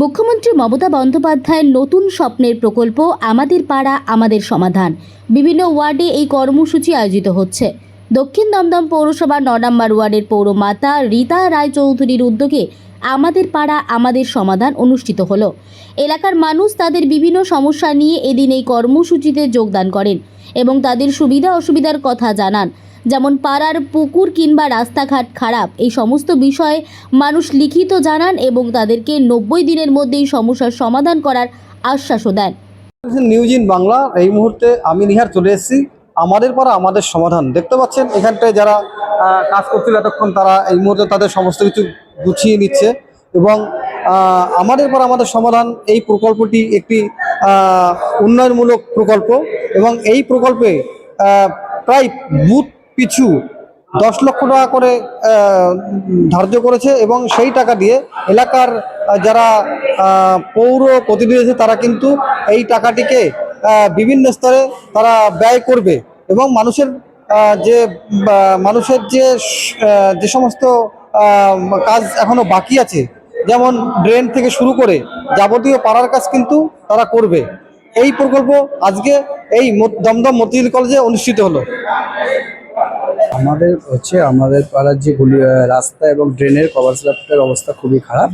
মুখ্যমন্ত্রী মমতা বন্দ্যোপাধ্যায়ের নতুন স্বপ্নের প্রকল্প আমাদের পাড়া, আমাদের সমাধান। বিভিন্ন ওয়ার্ডে এই কর্মসূচি আয়োজিত হচ্ছে। দক্ষিণ দমদম পৌরসভার ন নম্বর ওয়ার্ডের পৌরমাতা রীতা রায়চৌধুরীর উদ্যোগে আমাদের পাড়া, আমাদের সমাধান অনুষ্ঠিত হলো। এলাকার মানুষ তাদের বিভিন্ন সমস্যা নিয়ে এদিন এই কর্মসূচিতে যোগদান করেন এবং তাদের সুবিধা অসুবিধার কথা জানান। যেমন পাড়ার পুকুর কিংবা রাস্তাঘাট খারাপ। এই সমস্ত বিষয়ে মানুষ লিখিত জানান এবং তাদেরকে নব্বই দিনের মধ্যে এই সমস্যার সমাধান করার আশ্বাসও দেন। নিউজ ইন বাংলা এই মুহূর্তে আমি নিহার চলে এসেছি। আমাদের পাড়া, আমাদের সমাধান। দেখতে পাচ্ছেন, এখানটায় যারা কাজ করছিল এতক্ষণ, তারা এই মুহূর্তে তাদের সমস্ত কিছু গুছিয়ে নিচ্ছে এবং আমাদের পাড়া, আমাদের সমাধান, এই প্রকল্পটি একটি উন্নয়নমূলক প্রকল্প এবং এই প্রকল্পে প্রায় বুথ পিছু দশ লক্ষ টাকা করে ধার্য করেছে এবং সেই টাকা দিয়ে এলাকার যারা পৌর প্রতিনিধি আছে তারা কিন্তু এই টাকাটিকে বিভিন্ন স্তরে তারা ব্যয় করবে এবং মানুষের যে মানুষের যে যে সমস্ত কাজ এখনও বাকি আছে, যেমন ড্রেন থেকে শুরু করে যাবতীয় পাড়ার কাজ কিন্তু তারা করবে। এই প্রকল্প আজকে এই দমদম মতিঝিল কলেজে অনুষ্ঠিত হলো। আমাদের হচ্ছে আমাদের পাড়ার যে গুলি রাস্তা এবং ড্রেনের কভার স্ল্যাবটার অবস্থা খুবই খারাপ।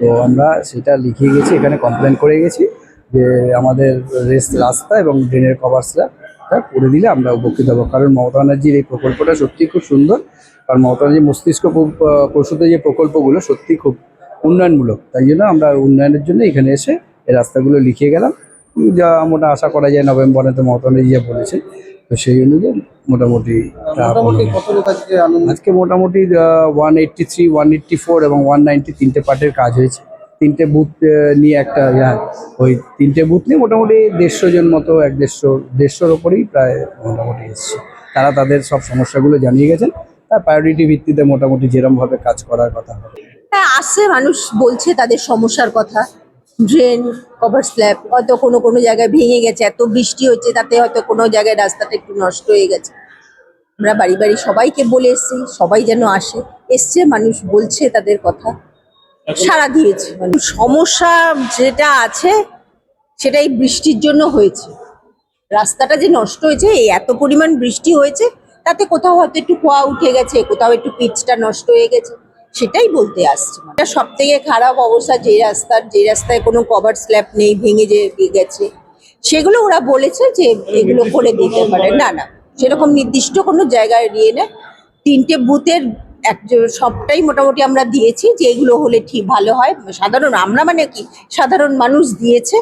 তো আমরা সেটা লিখিয়ে গেছি এখানে কমপ্লেন করে গেছি যে আমাদের রেস্ট রাস্তা এবং ড্রেনের কভার স্ল্যাবটা করে দিলে আমরা উপকৃত হব। কারণ মমতা ব্যানার্জির এই প্রকল্পটা সত্যি খুব সুন্দর। কারণ মমতা ব্যানার্জির মস্তিষ্ক প্র- আহ, প্রসূত যে প্রকল্পগুলো সত্যি খুব উন্নয়নমূলক। তাই জন্য আমরা উন্নয়নের জন্য এখানে এসে এই রাস্তাগুলো লিখিয়ে গেলাম। যা মোটা আশা করা যায় নভেম্বরে তো মমতা ব্যানার্জি যা বলেছে তো সেই অনুযায়ী মোটামুটি আজকে মোটামুটি one eighty three one eighty four এবং ওয়ান নাইনটি তিনটে পার্টের কাজ হয়েছে। তিনটে বুথ নিয়ে একটা হ্যাঁ ওই তিনটে বুথ নিয়ে মোটামুটি দেড়শো জন মতো এক দেড়শো দেড়শোর ওপরেই প্রায় মোটামুটি এসছে। তারা তাদের সব সমস্যাগুলো জানিয়ে গেছেন। তার প্রায়োরিটি ভিত্তিতে মোটামুটি যেরমভাবে কাজ করার কথা হবে। হ্যাঁ আসছে মানুষ বলছে তাদের সমস্যার কথা। ড্রেন কভার স্ল্যাব হয়তো কোনো কোনো জায়গায় ভেঙে গেছে, এত বৃষ্টি হচ্ছে তাতে হয়তো কোনো জায়গায় রাস্তাটা একটু নষ্ট হয়ে গেছে। আমরা বাড়ি বাড়ি সবাইকে বলে এসছি, সবাই যেন আসে। এসছে, মানুষ বলছে তাদের কথা। সারা দিয়েছে। সমস্যা যেটা আছে, সেটাই বৃষ্টির জন্য হয়েছে। রাস্তাটা যে নষ্ট হয়েছে, এই এত পরিমাণ বৃষ্টি হয়েছে, তাতে কোথাও হয়তো একটু কুয়া উঠে গেছে, কোথাও একটু পিচটা নষ্ট হয়ে গেছে। সেটাই বলতে আসছে সব থেকে খারাপ অবস্থা যে রাস্তার, যে রাস্তায় কোনো কভার স্ল্যাব নেই, ভেঙে যে গেছে। সেগুলো ওরা বলেছে যে এগুলো করে দিতে পারে। না না, সেরকম নির্দিষ্ট কোনো জায়গায় দিয়ে না। তিনটে বুথের এক সবটাই মোটামুটি আমরা দিয়েছি যে এগুলো হলে ঠিক, ভালো হয়। সাধারণ আমরা মানে কি, সাধারণ মানুষ দিয়েছে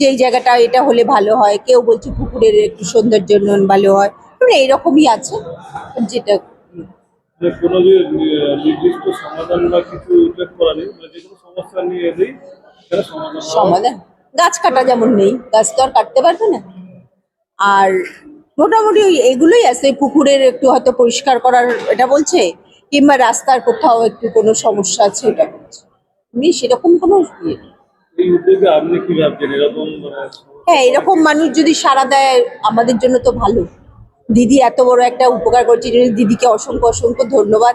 যে এই জায়গাটা, এটা হলে ভালো হয়। কেউ বলছে পুকুরের একটু সৌন্দর্য ভালো হয়। মানে এইরকমই আছে। যেটা যে কোনো যে নির্দিষ্ট সমাধান বা কিছু উল্লেখ করা নেই মানে যে কোনো সমস্যা নিয়ে এলেই সমাধান গাছ কাটা যেমন নেই গাছ তো আর কাটতে পারবে না। আর মোটামুটি ওই এগুলোই আছে পুকুরের একটু হয়তো পরিষ্কার করার এটা বলছে কিংবা রাস্তার কোথাও একটু কোনো সমস্যা আছে এটা বলছে। এমনি সেরকম কোনো ইয়ে নেই। এই উদ্যোগে আপনি কি ভাবছেন? এরকম মানে হ্যাঁ এরকম মানুষ যদি সাড়া দেয় আমাদের জন্য তো ভালো। দিদি এত বড় একটা উপকার করছে জন্য দিদিকে অসংখ্য অসংখ্য ধন্যবাদ।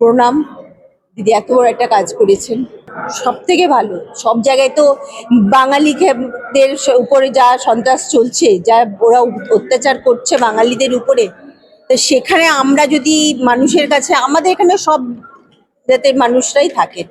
প্রণাম। দিদি এত বড় একটা কাজ করেছেন। সব থেকে ভালো, সব জায়গায় তো বাঙালিদের উপরে যা সন্ত্রাস চলছে, যা ওরা অত্যাচার করছে বাঙালিদের উপরে, তো সেখানে আমরা যদি মানুষের কাছে, আমাদের এখানে সব যাতে মানুষরাই থাকে।